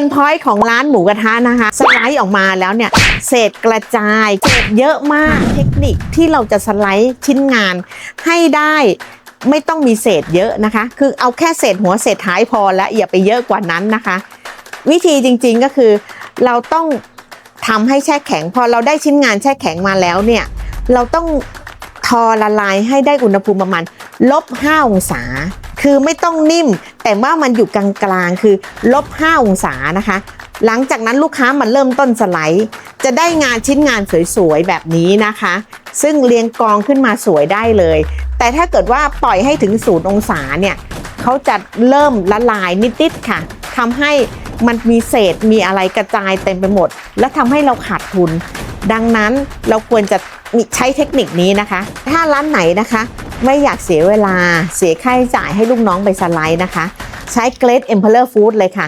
นพอยต์ของร้านหมูกระทะนะคะสไลด์ออกมาแล้วเนี่ยเศษกระจายเศษเยอะมากเทคนิคที่เราจะสไลด์ชิ้นงานให้ได้ไม่ต้องมีเศษเยอะนะคะ คือเอาแค่เศษหัวเศษท้ายพอแล้วอย่าไปเยอะกว่านั้นนะคะ วิธีจริงๆก็คือเราต้องทำให้แช่แข็ง พอเราได้ชิ้นงานแช่แข็งมาแล้วเนี่ยเราต้องทอละลายให้ได้อุณหภูมิประมาณลบ5องศา คือไม่ต้องนิ่ม แต่ว่ามันอยู่กลางๆ คือลบ 5 องศานะคะ หลังจากนั้นลูกค้ามันเริ่มต้นสไลด์ จะได้งานชิ้นงานสวยๆ แบบนี้นะคะ ซึ่งเรียงกองขึ้นมาสวยได้เลย แต่ถ้าเกิดว่าปล่อยให้ถึงศูนย์องศาเนี่ยเขาจะเริ่มละลายนิดๆค่ะทำให้มันมีเศษมีอะไรกระจายเต็มไปหมด และทำให้เราขาดทุน ดังนั้นเราควรจะใช้เทคนิคนี้นะคะ ถ้าร้านไหนนะคะ ไม่อยากเสียเวลาเสียค่าใช้จ่ายให้ลูกน้องไปสไลด์นะคะ ใช้เกรด Emperor Food เลยค่ะ